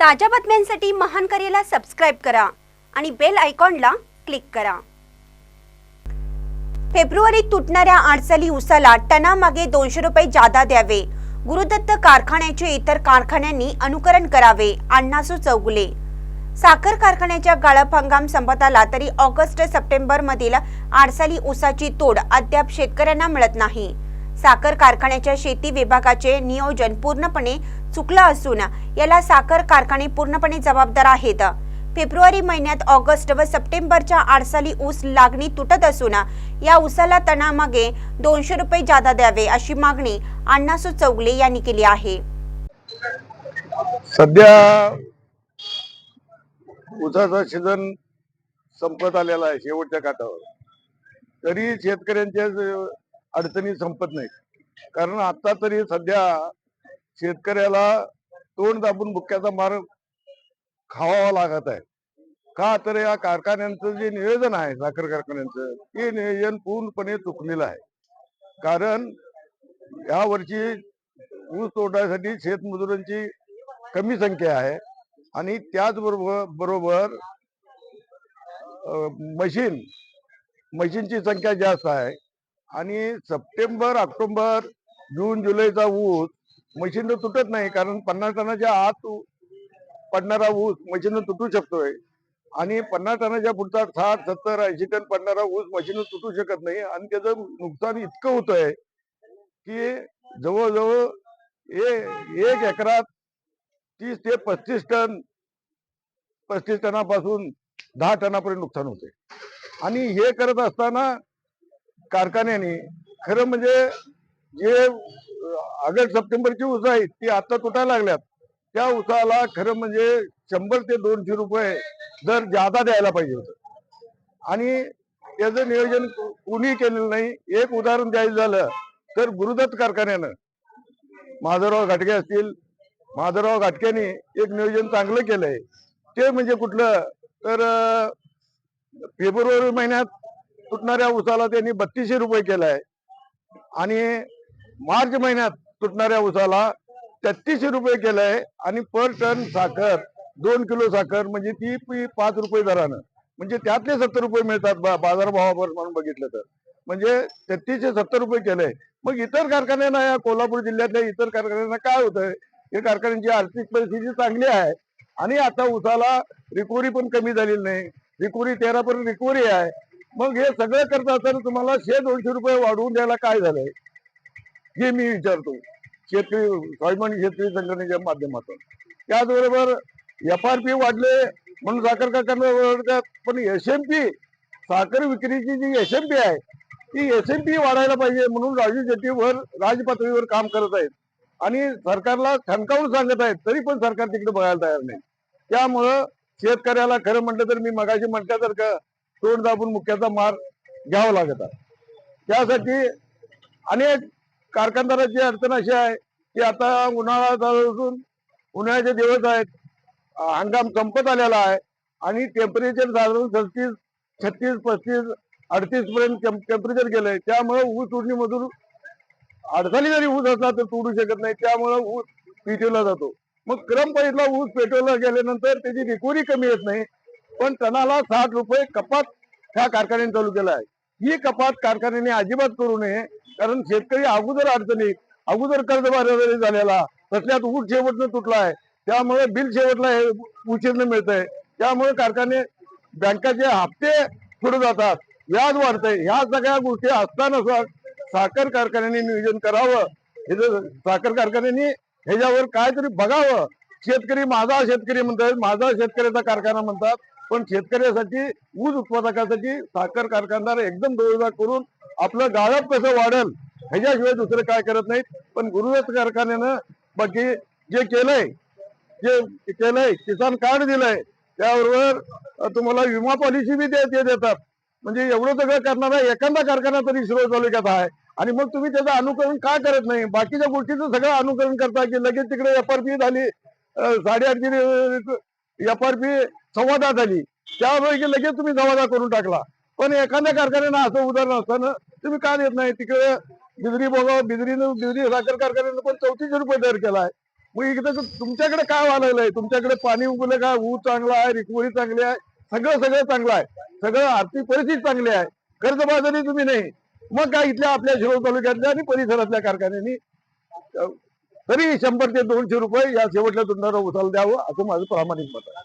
ताज्या बातम्यांसाठी महान करेला सबस्क्राईब करा आणि बेल आयकॉनला क्लिक करा. फेब्रुवारीत तुटणाऱ्या आडसाली उसाला टनामागे दोनशे रुपये जादा द्यावे. गुरुदत्त कारखान्याचे इतर कारखान्यांनी अनुकरण करावे अण्णासू चौगुले. साखर कारखान्याच्या गाळप हंगाम संपत आला तरी ऑगस्ट सप्टेंबर मधील आडसाली ऊसाची तोड अद्याप शेतकऱ्यांना मिळत नाही. साखर कारखान्याच्या शेती विभागाचे नियोजन पूर्णपणे चुकलं असून याला साखर कारखाने पूर्णपणे जबाबदार आहेत. फेब्रुवारी महिन्यात ऑगस्ट व सप्टेंबरच्या आडसाली ऊस लागणी तुटत असून या ऊसाला तणामागे दोनशे रुपये जादा द्यावे अशी मागणी अण्णासू चौगले यांनी केली आहे. सध्या ऊसाचा सीझन संपत आलेला आहे शेवटच्या काठावर. तरी शेतकऱ्यांच्या अडचणी संपत नाही कारण आता तरी सध्या शेतकऱ्याला तोंड दाबून बुक्क्याचा मार खावावा लागत आहे. का तर या कारखान्यांचं जे नियोजन आहे साखर कारखान्यांचं ते नियोजन पूर्णपणे चुकलेलं आहे. कारण या वर्षी ऊस तोडण्यासाठी शेतमजुरांची कमी संख्या आहे आणि त्याचबरोबर बरोबर मशीन मशीनची संख्या जास्त आहे. आणि सप्टेंबर ऑक्टोबर जून जुलैचा ऊस मशीन तुटत नाही कारण पन्नास टनाच्या आत पडणारा ऊस मशीन तुटू शकतोय. आणि पन्नास टनाच्या पुढचा साठ सत्तर ऐंशी टन पडणारा ऊस मशीन तुटू शकत नाही. आणि त्याचं नुकसान इतकं होतंय की जवळजवळ एक एकरात तीस ते पस्तीस टन पस्तीस टनापासून दहा टनापर्यंत नुकसान होते आणि हे करत असताना कारखान्याने खरं म्हणजे जे ऑगस्ट सप्टेंबरची ऊस आहेत ती आता तुटायला लागल्यात. त्या उसाला खरं म्हणजे शंभर ते दोनशे रुपये दर जादा द्यायला पाहिजे होत. आणि त्याचं नियोजन कुणी केलेलं नाही. एक उदाहरण द्यायचं झालं तर गुरुदत्त कारखान्यानं माधवराव घाटगे असतील माधवराव घाटक्याने एक नियोजन चांगलं केलंय. ते म्हणजे कुठलं? तर फेब्रुवारी महिन्यात तुटणाऱ्या ऊसाला त्यांनी बत्तीसशे रुपये केलाय. आणि मार्च महिन्यात तुटणाऱ्या ऊसाला तेहतीसशे रुपये केलंय आणि पर टन साखर दोन किलो साखर म्हणजे ती पाच रुपये दरानं. म्हणजे त्यातले सत्तर रुपये मिळतात बाजारभावावर म्हणून बघितलं तर. म्हणजे तेहतीसशे सत्तर रुपये केलंय. मग इतर कारखान्यांना या कोल्हापूर जिल्ह्यातल्या इतर कारखान्यांना काय होतंय? हे कारखान्यांची आर्थिक परिस्थिती चांगली आहे आणि आता उसाला रिकव्हरी पण कमी झालेली नाही. रिकव्हरी तेरा पर्यंत रिकव्हरी आहे. मग हे सगळं करत असताना तुम्हाला शे दोनशे रुपये वाढवून द्यायला काय झालंय? हे मी विचारतो शेतकरी स्वाभिमानी शेतकरी संघटनेच्या माध्यमातून. त्याचबरोबर एफ आर पी वाढले म्हणून साखर कारखाना वाढतात पण एस एम पी साखर विक्रीची जी एस एम पी आहे ती एस एम पी वाढायला पाहिजे म्हणून राजू जेट्टीवर राजपातळीवर काम करत आहेत. आणि सरकारला ठणकावून सांगत आहेत तरी पण सरकार तिकडे बघायला तयार नाही. त्यामुळं शेतकऱ्याला खरं म्हटलं तर मी मगाशी म्हटल्यासारखं तोंड दाबून मुख्याचा मार घ्यावा लागत आहे. त्यासाठी अनेक कारखानदाराची अडचण अशी आहे की आता उन्हाळा चालू असून उन्हाळ्याचे दिवस आहेत. हंगाम संपत आलेला आहे आणि टेम्परेचर साधारण छत्तीस छत्तीस पस्तीस अडतीस पर्यंत टेम्परेचर गेलंय. त्यामुळे ऊस तोडणीमधून अडचणी जरी ऊस असला तर तोडू शकत नाही. त्यामुळे ऊस पेटवला जातो. मग क्रमपाईतला ऊस पेटवला गेल्यानंतर त्याची रिकव्हरी कमी येत नाही. पण टनाला साठ रुपये कपात ह्या कारखान्याने चालू केला आहे. ही कपात कारखान्याने अजिबात करू नये. कारण शेतकरी अगोदर अडचणीत अगोदर कर्जबाजारी झालेला तसल्यात ऊस शेवटनं तुटला आहे त्यामुळे बिल शेवटला हे उशीरनं मिळत आहे त्यामुळे कारखाने बँकाचे हप्ते पुढे जातात व्याज वाढतंय. ह्या सगळ्या गोष्टी असताना साखर कारखान्याने नियोजन करावं. हे जर साखर कारखान्याने ह्याच्यावर काहीतरी बघावं. शेतकरी माझा शेतकरी म्हणतात माझा शेतकऱ्याचा कारखाना म्हणतात पण शेतकऱ्यासाठी ऊस उत्पादकासाठी साखर कारखानदार एकदम डोळा करून आपलं गाळप कसं वाढेल ह्याच्याशिवाय दुसरं काय करत नाहीत. पण गुरुदत्त कारखान्यानं बाकी जे केलंय जे केलंय किसान कार्ड दिलंय त्याबरोबर तुम्हाला विमा पॉलिसी बी ते देतात. म्हणजे एवढं सगळं करणारा एखादा कारखाना तरी शिरोळ तालुक्यात आहे. आणि मग तुम्ही त्याचं अनुकरण का करत नाही? बाकीच्या गोष्टीचं सगळं अनुकरण करता की लगेच तिकडे एफ आर पी झाली साडेआठ साडेआठशे एफ आर पी संवादा झाली त्यावेळी लगेच तुम्ही संवादा करून टाकला. पण एखाद्या कारखान्यानं असं उदाहरण असताना तुम्ही का देत नाही? तिकडे बिजरी बघा बिजरीनं बिजरी साखर कारखान्यानं पण चौतीसशे रुपये दर केलाय. मग इकडे तुमच्याकडे काय वाढलेलं आहे? तुमच्याकडे पाणी उगवलं काय ऊस चांगला आहे रिकवरी चांगली आहे सगळं सगळं चांगलं आहे. सगळं आर्थिक परिस्थिती चांगली आहे. कर्जबाजारी तुम्ही नाही. मग काय इथल्या आपल्या शिरोळ तालुक्यातल्या आणि परिसरातल्या कारखान्यांनी? तरी शंभर ते दोनशे रुपये या शेवटच्या तोंडाला उचल द्यावं असं माझं प्रामाणिक मत आहे.